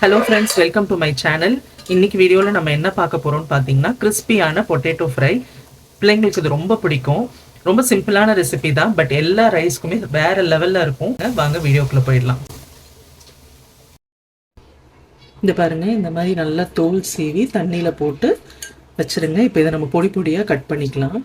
Hello friends welcome to my channel இன்னைக்கு வீடியோவில் நம்ம என்ன பார்க்க போகிறோம்னு பார்த்தீங்கன்னா கிறிஸ்பியான பொட்டேட்டோ ஃப்ரை பிள்ளைங்களுக்கு இது ரொம்ப பிடிக்கும். ரொம்ப சிம்பிளான ரெசிபி தான் பட் எல்லா ரைஸ்க்குமே வேற லெவலில் இருக்கும். வாங்க வீடியோக்குள்ளே போயிடலாம். இந்த பாருங்க இந்த மாதிரி நல்லா தோல் சீவி தண்ணியில் போட்டு வச்சிருங்க. இப்போ இதை நம்ம பொடி பொடியாக கட் பண்ணிக்கலாம்.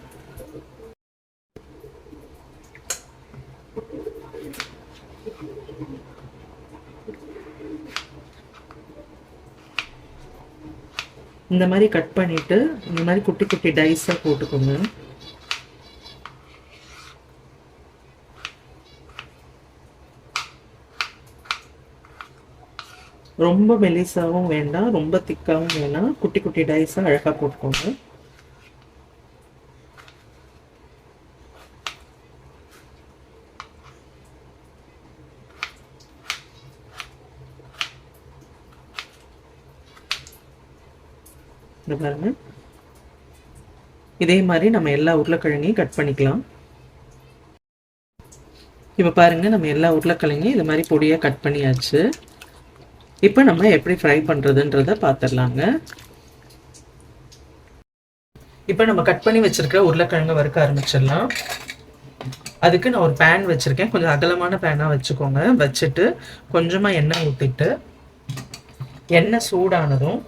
இந்த மாதிரி கட் பண்ணிவிட்டு இந்த மாதிரி குட்டி குட்டி டைஸாக போட்டுக்கோங்க. ரொம்ப மெலிசாவும் வேண்டாம் ரொம்ப திக்காகவும் வேணாம். குட்டி குட்டி டைஸாக அழகாக போட்டுக்கோங்க. இந்த பாருங்க. இதே மாதிரி நம்ம எல்லா உருளைக்கிழங்கையும் கட் பண்ணிக்கலாம். இப்போ பாருங்க நம்ம எல்லா உருளைக்கிழங்கையும் இது மாதிரி பொடியாக கட் பண்ணியாச்சு. இப்போ நம்ம எப்படி ஃப்ரை பண்ணுறதுன்றத பார்த்துடலாங்க இப்போ நம்ம கட் பண்ணி வச்சுருக்க உருளைக்கிழங்கு வறுக்க ஆரம்பிச்சிடலாம். அதுக்கு நான் ஒரு பேன் வச்சுருக்கேன். கொஞ்சம் அகலமான பேனாக வச்சுக்கோங்க. வச்சுட்டு கொஞ்சமாக எண்ணெய் ஊற்றிட்டு எண்ணெய் சூடானதும்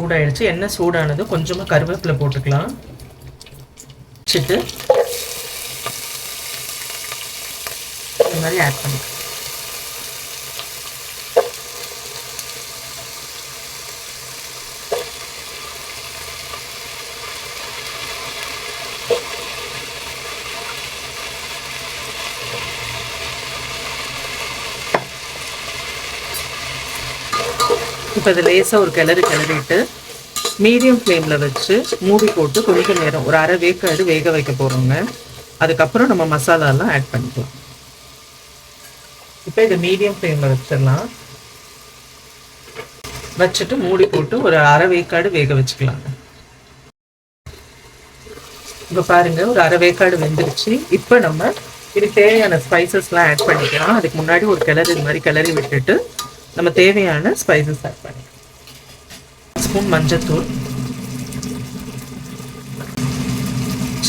சூடாயிடுச்சு. எண்ணெய் சூடானது கொஞ்சமாக கருவேப்பிலை போட்டுக்கலாம். வச்சுட்டு இந்த மாதிரி ஆட் பண்ணிக்கலாம். இப்போ இது லேசாக ஒரு கிளறி கிளறிட்டு மீடியம் ஃப்ளேமில் வச்சு மூடி போட்டு கொஞ்சம் நேரம் ஒரு அரை வேக்காடு வேக வைக்க போகிறோங்க அதுக்கப்புறம் நம்ம மசாலாலாம் ஆட் பண்ணிக்கலாம். இப்போ இதை மீடியம் ஃப்ளேமில் வச்சிடலாம். வச்சுட்டு மூடி போட்டு ஒரு அரை வேக்காடு வேக வச்சுக்கலாங்க. இப்போ பாருங்க ஒரு அரை வேக்காடு வெந்துருச்சு. இப்போ நம்ம இது தேவையான ஸ்பைசஸ்லாம் ஆட் பண்ணிக்கலாம். அதுக்கு முன்னாடி ஒரு கிளறி இது மாதிரி கிளறி விட்டுட்டு நம்ம தேவையான ஸ்பைசஸ் ஆட் பண்ணிக்கலாம் ஸ்பூன் மஞ்சத்தூள்.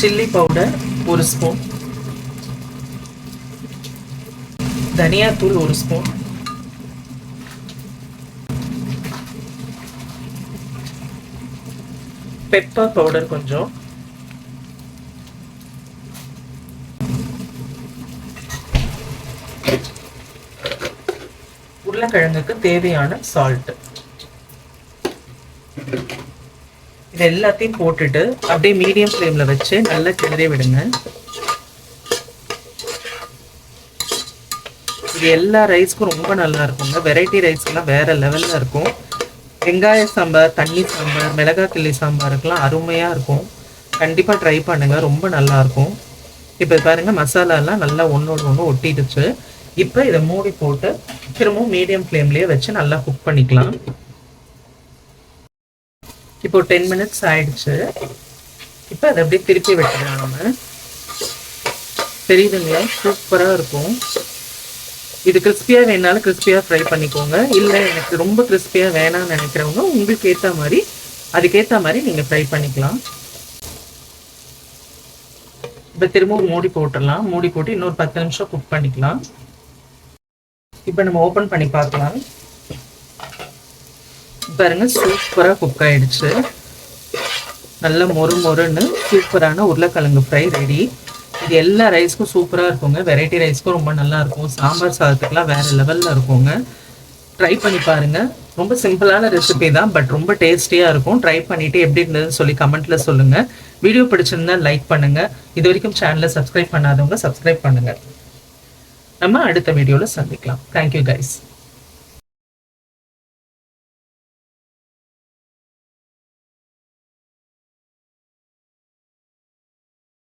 சில்லி பவுடர் ஒரு ஸ்பூன் தனியாத்தூள் ஒரு ஸ்பூன் பெப்பர் பவுடர் கொஞ்சம். உருளைக்கிழங்குக்கு தேவையான சால்ட் இது எல்லாத்தையும் போட்டுட்டு அப்படியே மீடியம் ஃப்ளேமில் வச்சு நல்லா கிளறி விடுங்க. இது எல்லா ரைஸ்க்கும் ரொம்ப நல்லா இருக்குங்க. வெரைட்டி ரைஸ்க்கெல்லாம் வேற லெவல்ல இருக்கும். வெங்காய சாம்பார் தண்ணி சாம்பார் மிளகாய் கிள்ளி சாம்பாருக்கெல்லாம் அருமையா இருக்கும். கண்டிப்பா ட்ரை பண்ணுங்க. ரொம்ப நல்லா இருக்கும். இப்போ பாருங்க மசாலாலாம் நல்லா ஒன்னோட ஒன்று ஒட்டிடுச்சு. இப்போ இதை மூடி போட்டு திரும்பவும் மீடியம் ஃப்ளேம்லேயே வச்சு நல்லா குக் பண்ணிக்கலாம். இப்போ டென் மினிட்ஸ் ஆயிடுச்சு. இப்போ அதை அப்படியே திருப்பி விட்டுக்கலாம் நம்ம. தெரியுதுங்களா? சூப்பராக இருக்கும். இது கிறிஸ்பியாக வேணாலும் கிறிஸ்பியாக ஃப்ரை பண்ணிக்கோங்க. இல்லை எனக்கு ரொம்ப கிறிஸ்பியாக வேணாம்னு நினைக்கிறவங்க உங்களுக்கு ஏற்ற மாதிரி அதுக்கேற்ற மாதிரி நீங்கள் ஃப்ரை பண்ணிக்கலாம். இப்போ திரும்பவும் மூடி போட்டுடலாம். மூடி போட்டு இன்னொரு பத்து நிமிஷம் குக் பண்ணிக்கலாம். இப்போ நம்ம ஓப்பன் பண்ணி பார்க்கலாம். பாருங்க சூப்பராக குக் ஆயிடுச்சு. நல்ல மொறு மொறுன்னு சூப்பரான உருளைக்கிழங்கு ஃப்ரை ரெடி இது எல்லா ரைஸ்க்கும் சூப்பராக இருக்குங்க. வெரைட்டி ரைஸ்க்கும் ரொம்ப நல்லா இருக்கும். சாம்பார் சாதத்துக்குலாம் வேறு லெவலில் இருக்குங்க. ட்ரை பண்ணி பாருங்க. ரொம்ப சிம்பிளான ரெசிபி தான் பட் ரொம்ப டேஸ்டியாக இருக்கும். ட்ரை பண்ணிட்டு எப்படி இருந்ததுன்னு சொல்லி கமெண்ட்டில் சொல்லுங்கள் வீடியோ பிடிச்சிருந்தா லைக் பண்ணுங்கள் இது வரைக்கும் சேனலை சப்ஸ்கிரைப் பண்ணாதவங்க சப்ஸ்கிரைப் பண்ணுங்கள் நம்ம அடுத்த வீடியோவில் சந்திக்கலாம். Thank you guys